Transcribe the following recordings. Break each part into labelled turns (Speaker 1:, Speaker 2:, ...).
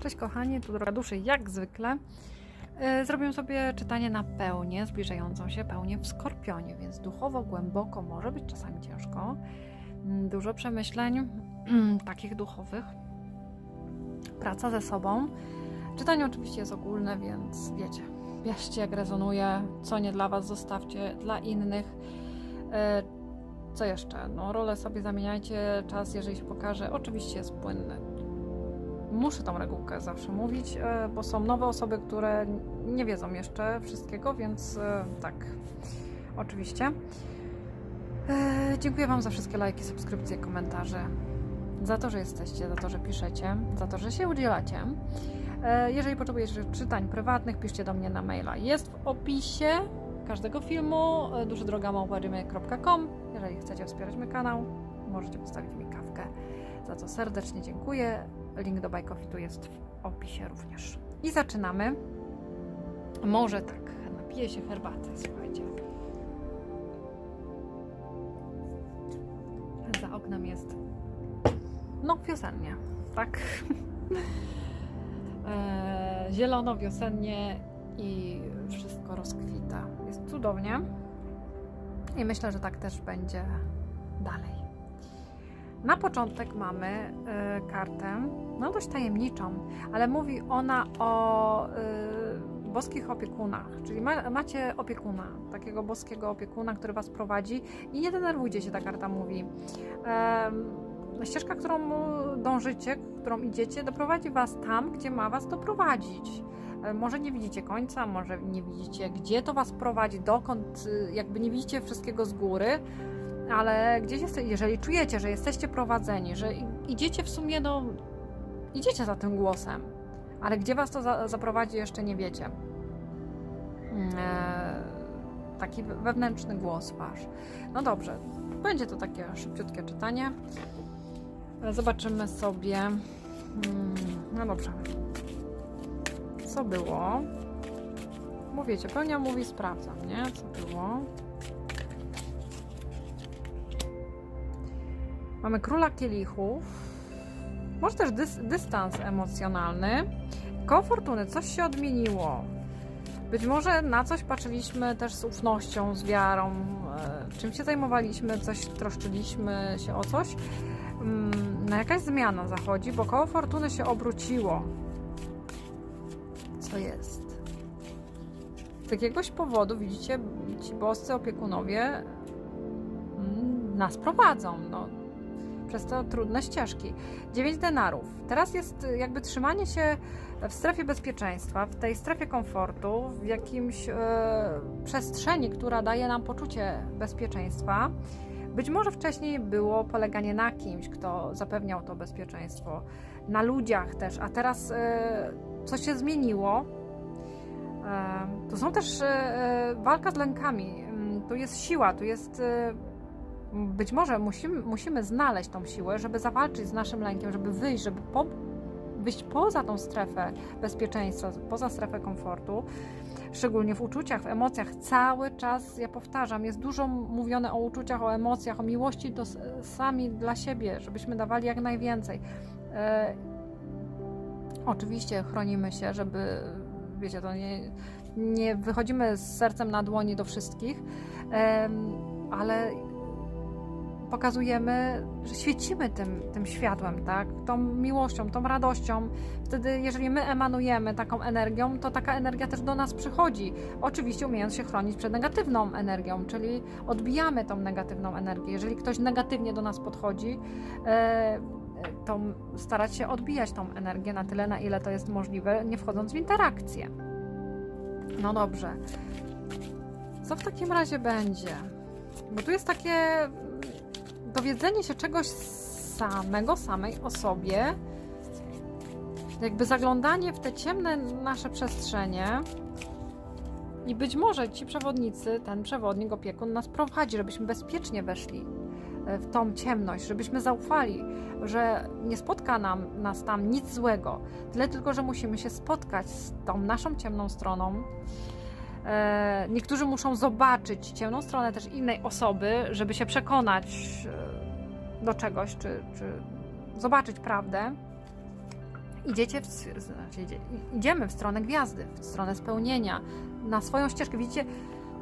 Speaker 1: Cześć kochani, tu droga duszy jak zwykle. E, Zrobię sobie czytanie na pełnię, zbliżającą się pełnię w Skorpionie, więc duchowo, głęboko może być czasami ciężko. Mm, Dużo przemyśleń, takich duchowych. Praca ze sobą. Czytanie oczywiście jest ogólne, więc wiecie, bierzcie jak rezonuje, co nie dla Was zostawcie dla innych. Co jeszcze? No, rolę sobie zamieniajcie, czas, jeżeli się pokaże, oczywiście jest płynny muszę tą regułkę zawsze mówić, e, bo są nowe osoby, które nie wiedzą jeszcze wszystkiego, więc e, tak, oczywiście. E, Dziękuję Wam za wszystkie lajki, subskrypcje, komentarze, za to, że jesteście, za to, że piszecie, za to, że się udzielacie. Jeżeli potrzebujecie czytań prywatnych, piszcie do mnie na maila. Jest w opisie każdego filmu e, dużodrogamałpadymy.com. Jeżeli chcecie wspierać mój kanał, możecie postawić mi kawkę. Za co serdecznie dziękuję. Link do Bajkofitu jest w opisie również. I zaczynamy. Może tak, napiję się herbaty, słuchajcie. Za oknem jest no wiosennie, tak? e, zielono, wiosennie i wszystko rozkwita. Jest cudownie. I myślę, że tak też będzie dalej. Na początek mamy y, kartę, no dość tajemniczą, ale mówi ona o y, boskich opiekunach, czyli ma, macie opiekuna, takiego boskiego opiekuna, który Was prowadzi i nie denerwujcie się, ta karta mówi. Em, ścieżka, którą dążycie, którą idziecie, doprowadzi Was tam, gdzie ma Was doprowadzić. E, Może nie widzicie końca, może nie widzicie, gdzie to Was prowadzi, dokąd, y, jakby nie widzicie wszystkiego z góry, ale gdzieś jest, jeżeli czujecie, że jesteście prowadzeni, że idziecie w sumie, no, idziecie za tym głosem, ale gdzie was to za, zaprowadzi, jeszcze nie wiecie. Mm, E, taki we- wewnętrzny głos wasz. No dobrze, będzie to takie szybciutkie czytanie. E, Zobaczymy sobie. Mm, No dobrze. Co było? Mówicie, pełnia mówi, sprawdzam, nie? Co było? Mamy króla kielichów. Może też dys, dystans emocjonalny. Koło fortuny, coś się odmieniło. Być może na coś patrzyliśmy też z ufnością, z wiarą. e, Czym się zajmowaliśmy, coś troszczyliśmy się o coś. Na jakaś zmiana zachodzi, bo koło fortuny się obróciło. Co jest? Z jakiegoś powodu, widzicie, ci boscy opiekunowie mm, nas prowadzą. No, przez te trudne ścieżki. 9 denarów. Teraz jest y, jakby trzymanie się w strefie bezpieczeństwa, w tej strefie komfortu, w jakimś e, przestrzeni, która daje nam poczucie bezpieczeństwa. Być może wcześniej było poleganie na kimś, kto zapewniał to bezpieczeństwo, na ludziach też, a teraz e, coś się zmieniło. To są też e, e, walka z lękami. Tu jest siła, tu jest e, być może musimy, musimy znaleźć tą siłę, żeby zawalczyć z naszym lękiem, żeby wyjść, żeby po, wyjść poza tą strefę bezpieczeństwa, poza strefę komfortu, szczególnie w uczuciach, w emocjach. Cały czas, ja powtarzam, jest dużo mówione o uczuciach, o emocjach, o miłości do, sami dla siebie, żebyśmy dawali jak najwięcej. Oczywiście chronimy się, żeby, wiecie, to nie, nie wychodzimy z sercem na dłoni do wszystkich, ale pokazujemy, że świecimy tym, tym światłem, tak? Tą miłością, tą radością. Wtedy, jeżeli my emanujemy taką energią, to taka energia też do nas przychodzi. Oczywiście umiejąc się chronić przed negatywną energią, czyli odbijamy tą negatywną energię. Jeżeli ktoś negatywnie do nas podchodzi, e, to starać się odbijać tą energię na tyle, na ile to jest możliwe, nie wchodząc w interakcję. No dobrze. Co w takim razie będzie? Bo tu jest takie dowiedzenie się czegoś samego, samej o sobie, jakby zaglądanie w te ciemne nasze przestrzenie. I być może ci przewodnicy, ten przewodnik, opiekun nas prowadzi, żebyśmy bezpiecznie weszli w tą ciemność, żebyśmy zaufali, że nie spotka nam, nas tam nic złego. Tyle tylko, że musimy się spotkać z tą naszą ciemną stroną. E, Niektórzy muszą zobaczyć ciemną stronę też innej osoby, żeby się przekonać, e, do czegoś, czy, czy zobaczyć prawdę, idziecie w, znaczy idzie, idziemy w stronę gwiazdy, w stronę spełnienia, na swoją ścieżkę. Widzicie,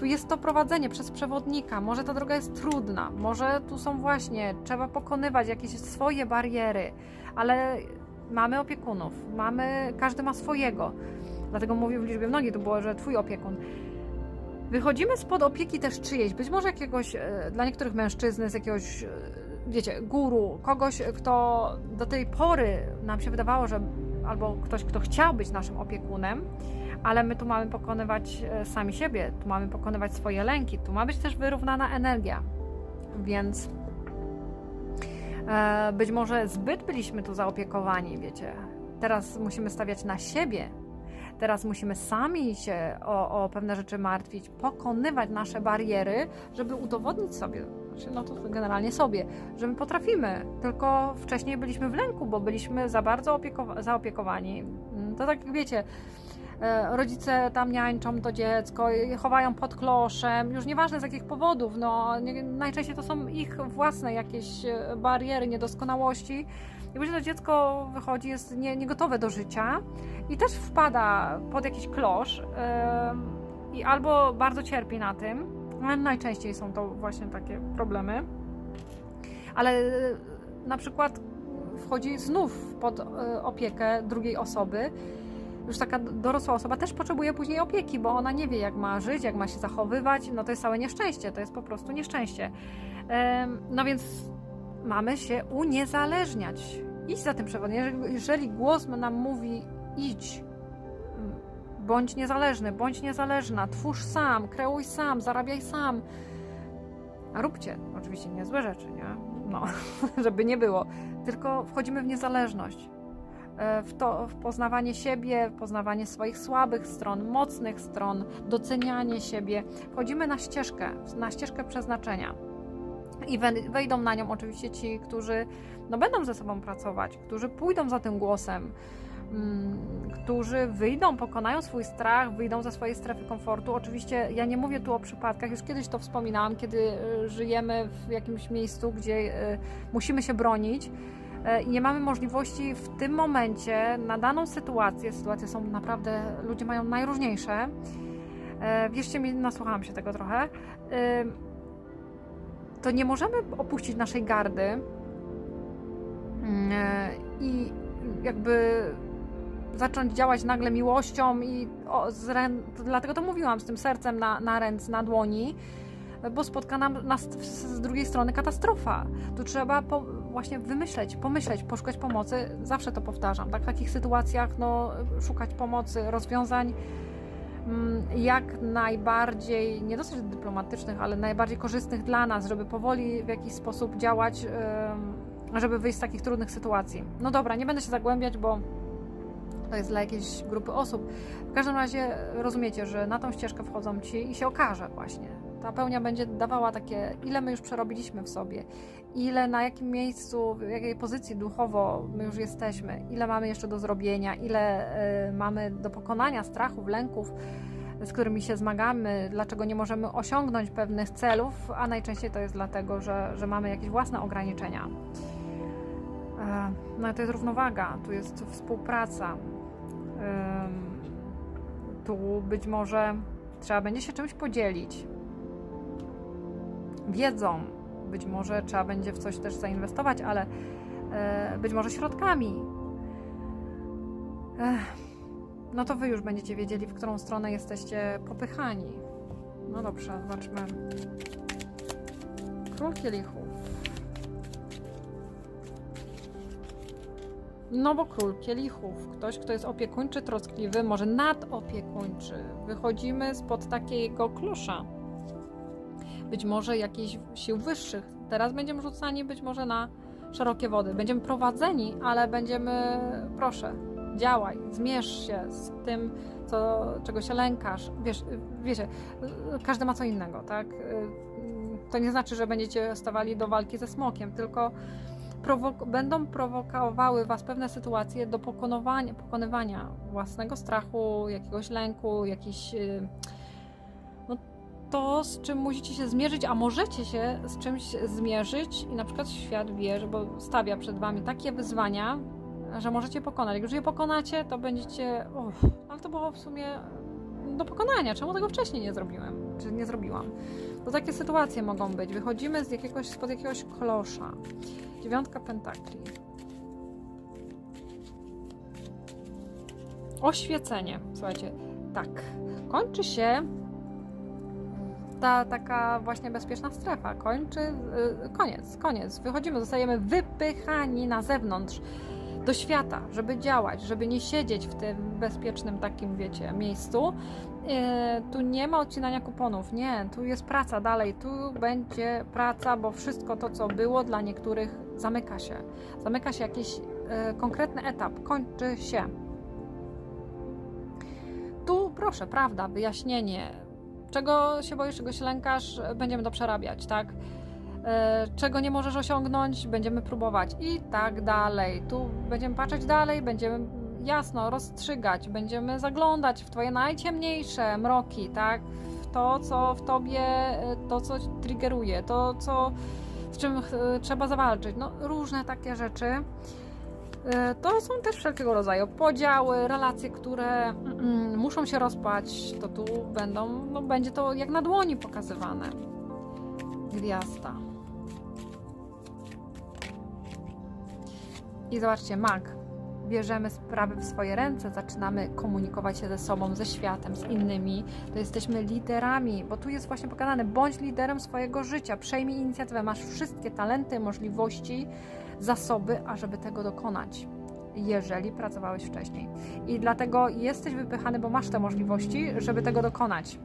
Speaker 1: tu jest to prowadzenie przez przewodnika. Może ta droga jest trudna, może tu są właśnie, trzeba pokonywać jakieś swoje bariery, ale mamy opiekunów, mamy, każdy ma swojego. Dlatego mówię w liczbie mnogiej, to było, że twój opiekun. Wychodzimy spod opieki też czyjejś, być może jakiegoś, e, dla niektórych mężczyzn, z jakiegoś, e, wiecie, guru, kogoś, kto do tej pory nam się wydawało, że albo ktoś, kto chciał być naszym opiekunem, ale my tu mamy pokonywać e, sami siebie, tu mamy pokonywać swoje lęki, tu ma być też wyrównana energia. Więc e, być może zbyt byliśmy tu zaopiekowani, wiecie. Teraz musimy stawiać na siebie. Teraz musimy sami się o, o pewne rzeczy martwić, pokonywać nasze bariery, żeby udowodnić sobie, znaczy, no to generalnie sobie, że my potrafimy. Tylko wcześniej byliśmy w lęku, bo byliśmy za bardzo opiekowa- zaopiekowani. To tak wiecie, rodzice tam niańczą to dziecko, chowają pod kloszem, już nieważne z jakich powodów, no najczęściej to są ich własne jakieś e, bariery, niedoskonałości. I później to dziecko wychodzi, jest nie, niegotowe do życia i też wpada pod jakiś klosz yy, i albo bardzo cierpi na tym, ale najczęściej są to właśnie takie problemy, ale na przykład wchodzi znów pod opiekę drugiej osoby już taka dorosła osoba też potrzebuje później opieki, bo ona nie wie, jak ma żyć, jak ma się zachowywać. No to jest całe nieszczęście, to jest po prostu nieszczęście. No więc mamy się uniezależniać. Idź za tym przewodem. Jeżeli głos nam mówi, idź, bądź niezależny, bądź niezależna, twórz sam, kreuj sam, zarabiaj sam. A róbcie, oczywiście nie złe rzeczy, nie? No, żeby nie było. Tylko wchodzimy w niezależność w, to, w poznawanie siebie, w poznawanie swoich słabych stron, mocnych stron, docenianie siebie. Wchodzimy na ścieżkę, na ścieżkę przeznaczenia. I wejdą na nią oczywiście ci, którzy no, będą ze sobą pracować, którzy pójdą za tym głosem, mm, którzy wyjdą, pokonają swój strach, wyjdą ze swojej strefy komfortu. Oczywiście ja nie mówię tu o przypadkach, już kiedyś to wspominałam, kiedy y, żyjemy w jakimś miejscu, gdzie y, musimy się bronić E, i nie mamy możliwości w tym momencie na daną sytuację, sytuacje są naprawdę, ludzie mają najróżniejsze, e, wierzcie mi, nasłuchałam się tego trochę, e, to nie możemy opuścić naszej gardy. Mm, i jakby zacząć działać nagle miłością i o, dlatego to mówiłam z tym sercem na, na ręce, na dłoni, bo spotka nam nas z drugiej strony katastrofa. Tu trzeba po, właśnie wymyśleć, pomyśleć, poszukać pomocy. Zawsze to powtarzam. Tak? W takich sytuacjach no, szukać pomocy, rozwiązań mm, jak najbardziej, nie dosyć dyplomatycznych, ale najbardziej korzystnych dla nas, żeby powoli w jakiś sposób działać, żeby wyjść z takich trudnych sytuacji. No dobra, nie będę się zagłębiać, bo to jest dla jakiejś grupy osób. W każdym razie rozumiecie, że na tą ścieżkę wchodzą ci i się okaże właśnie, ta pełnia będzie dawała takie, ile my już przerobiliśmy w sobie, ile na jakim miejscu, w jakiej pozycji duchowo my już jesteśmy, ile mamy jeszcze do zrobienia, ile y, mamy do pokonania strachów, lęków, z którymi się zmagamy, dlaczego nie możemy osiągnąć pewnych celów, a najczęściej to jest dlatego, że, że mamy jakieś własne ograniczenia. E, no to jest równowaga, tu jest współpraca. Tu być może trzeba będzie się czymś podzielić wiedzą. Być może trzeba będzie w coś też zainwestować, ale e, być może środkami. no to wy już będziecie wiedzieli, w którą stronę jesteście popychani. No dobrze, zobaczmy. Król kielichów. No bo król kielichów, ktoś, kto jest opiekuńczy, troskliwy, może nadopiekuńczy. Wychodzimy spod takiego klosza być może jakichś sił wyższych. Teraz będziemy rzucani być może na szerokie wody. Będziemy prowadzeni, ale będziemy, proszę, działaj, zmierz się z tym, co, czego się lękasz. Wiesz, wiecie, każdy ma co innego, tak? To nie znaczy, że będziecie stawali do walki ze smokiem, tylko prowok będą prowokowały Was pewne sytuacje do pokonywania, pokonywania własnego strachu, jakiegoś lęku, jakichś to, z czym musicie się zmierzyć, a możecie się z czymś zmierzyć i na przykład świat wie, bo stawia przed wami takie wyzwania, że możecie pokonać. Jak już je pokonacie, to będziecie, uff, ale to było w sumie do pokonania. Czemu tego wcześniej nie zrobiłem? Czy nie zrobiłam? To takie sytuacje mogą być. Wychodzimy z jakiegoś, spod jakiegoś klosza. Dziewiątka pentakli. Oświecenie. Słuchajcie, tak. Kończy się ta taka właśnie bezpieczna strefa. Kończy, y, koniec, koniec. Wychodzimy, zostajemy wypychani na zewnątrz do świata, żeby działać, żeby nie siedzieć w tym bezpiecznym takim, wiecie, miejscu. E, tu nie ma odcinania kuponów, nie, tu jest praca dalej, tu będzie praca, bo wszystko to, co było dla niektórych zamyka się. Zamyka się jakiś e, konkretny etap, kończy się. Tu proszę, prawda, wyjaśnienie. Czego się boisz, czego się lękasz, będziemy to przerabiać, tak? E, czego nie możesz osiągnąć, będziemy próbować i tak dalej. Tu będziemy patrzeć dalej, będziemy jasno rozstrzygać, będziemy zaglądać w Twoje najciemniejsze mroki, tak? W to, co w Tobie, e, to, co triggeruje, to, co, z czym e, trzeba zawalczyć. No, różne takie rzeczy. To są też wszelkiego rodzaju podziały, relacje, które mm, muszą się rozpać. To tu będą, no będzie to jak na dłoni pokazywane. Gwiazda. I zobaczcie, mag. Bierzemy sprawy w swoje ręce, zaczynamy komunikować się ze sobą, ze światem, z innymi. To jesteśmy liderami, bo tu jest właśnie pokazane: bądź liderem swojego życia, przejmij inicjatywę, masz wszystkie talenty, możliwości, zasoby, ażeby tego dokonać jeżeli pracowałeś wcześniej. I dlatego jesteś wypychany, bo masz te możliwości, żeby tego dokonać.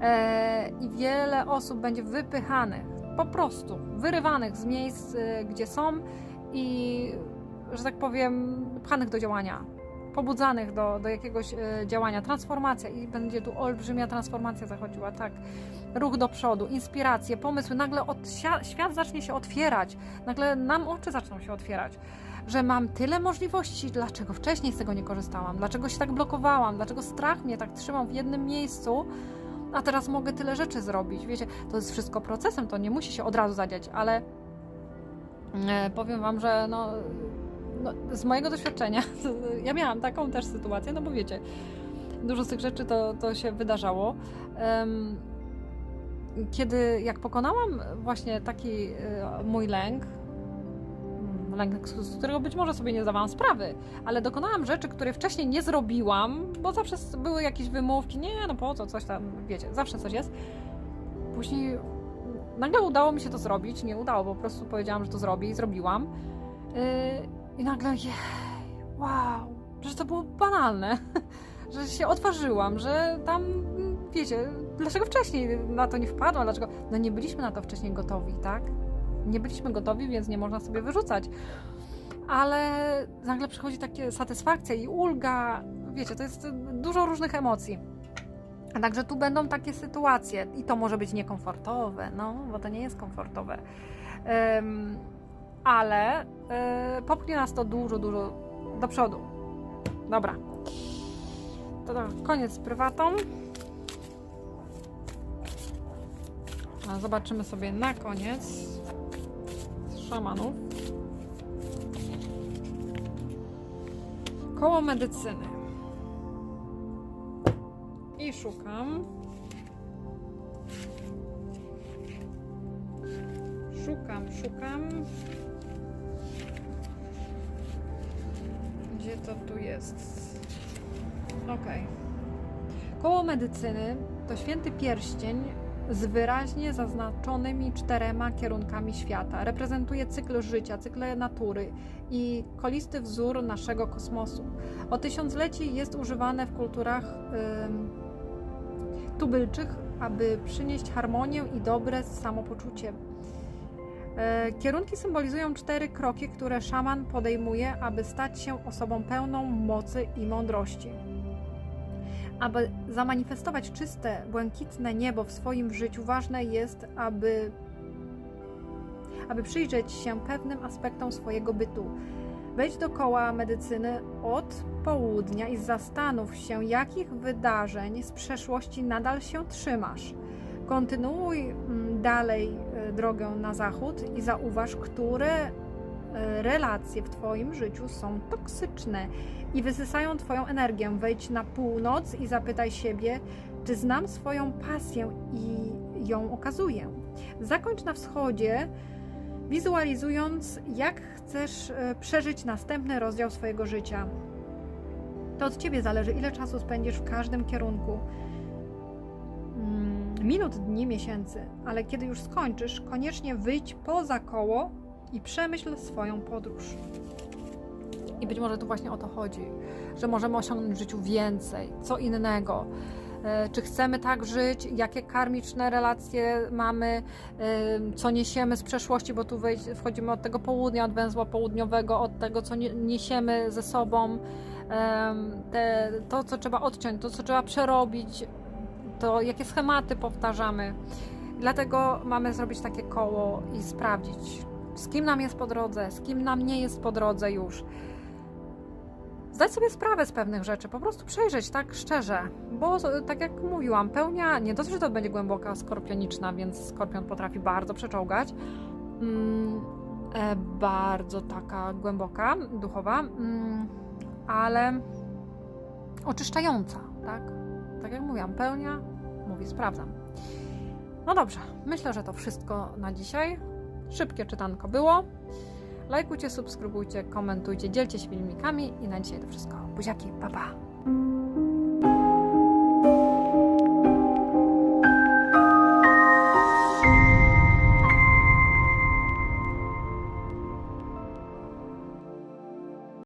Speaker 1: Eee, I wiele osób będzie wypychanych, po prostu wyrywanych z miejsc, y, gdzie są i, że tak powiem, pchanych do działania, pobudzanych do, do jakiegoś y, działania, transformacja i będzie tu olbrzymia transformacja zachodziła, tak, ruch do przodu, inspiracje, pomysły, nagle od, świat zacznie się otwierać, nagle nam oczy zaczną się otwierać, że mam tyle możliwości, dlaczego wcześniej z tego nie korzystałam, dlaczego się tak blokowałam, dlaczego strach mnie tak trzymał w jednym miejscu, a teraz mogę tyle rzeczy zrobić. Wiecie, to jest wszystko procesem, to nie musi się od razu zadziać, ale e, powiem Wam, że no, no, z mojego doświadczenia, ja miałam taką też sytuację, no bo wiecie, dużo z tych rzeczy to, to się wydarzało. Kiedy jak pokonałam właśnie taki y, mój lęk, lęk, z którego być może sobie nie zdawałam sprawy, ale dokonałam rzeczy, które wcześniej nie zrobiłam, bo zawsze były jakieś wymówki, nie, no po co, coś tam, wiecie, zawsze coś jest. Później nagle udało mi się to zrobić, nie udało, po prostu powiedziałam, że to zrobię i zrobiłam. Yy, I nagle, jej, wow, że to było banalne, że się otworzyłam, że tam, wiecie, dlaczego wcześniej na to nie wpadłam, dlaczego, no nie byliśmy na to wcześniej gotowi, tak? nie byliśmy gotowi, więc nie można sobie wyrzucać. Ale nagle przychodzi takie satysfakcja i ulga. Wiecie, to jest dużo różnych emocji. Także tu będą takie sytuacje i to może być niekomfortowe, no, bo to nie jest komfortowe. Um, ale y, popchnie nas to dużo, dużo do przodu. Dobra. To, to koniec z prywatą. A zobaczymy sobie na koniec szamanów. Koło medycyny. I szukam. Szukam, szukam. Gdzie to tu jest? Ok. Koło medycyny to święty pierścień z wyraźnie zaznaczonymi czterema kierunkami świata. Reprezentuje cykl życia, cykle natury i kolisty wzór naszego kosmosu. Od tysiącleci jest używane w kulturach yy, tubylczych, aby przynieść harmonię i dobre samopoczucie. E, kierunki symbolizują cztery kroki, które szaman podejmuje, aby stać się osobą pełną mocy i mądrości. Aby zamanifestować czyste, błękitne niebo w swoim życiu, ważne jest, aby, aby przyjrzeć się pewnym aspektom swojego bytu. Wejdź do koła medycyny od południa i zastanów się, jakich wydarzeń z przeszłości nadal się trzymasz. Kontynuuj mm, dalej e, drogę na zachód i zauważ, które e, relacje w Twoim życiu są toksyczne i wysysają Twoją energię. Wejdź na północ i zapytaj siebie, czy znam swoją pasję i ją okazuję. Zakończ na wschodzie, wizualizując, jak chcesz e, przeżyć następny rozdział swojego życia. To od Ciebie zależy, ile czasu spędzisz w każdym kierunku. Mm, Minut, dni, miesięcy, ale kiedy już skończysz, koniecznie wyjdź poza koło i przemyśl swoją podróż. I być może tu właśnie o to chodzi, że możemy osiągnąć w życiu więcej, co innego. E, Czy chcemy tak żyć? Jakie karmiczne relacje mamy? e, Co niesiemy z przeszłości? Bo tu wchodzimy od tego południa, od węzła południowego, od tego, co nie- niesiemy ze sobą, em, te, to, co trzeba odciąć, to, co trzeba przerobić, to jakie schematy powtarzamy. Dlatego mamy zrobić takie koło i sprawdzić, z kim nam jest po drodze, z kim nam nie jest po drodze już. Zdać sobie sprawę z pewnych rzeczy, po prostu przejrzeć tak szczerze, bo tak jak mówiłam, pełnia nie dosyć, że to będzie głęboka skorpioniczna, więc skorpion potrafi bardzo przeczołgać. Mm, e, bardzo taka głęboka, duchowa, mm, ale oczyszczająca, tak? Tak jak mówiłam, pełnia mówi sprawdzam. No dobrze, myślę, że to wszystko na dzisiaj. Szybkie czytanko było. Lajkujcie, subskrybujcie, komentujcie, dzielcie się filmikami i na dzisiaj to wszystko. Buziaki, pa pa!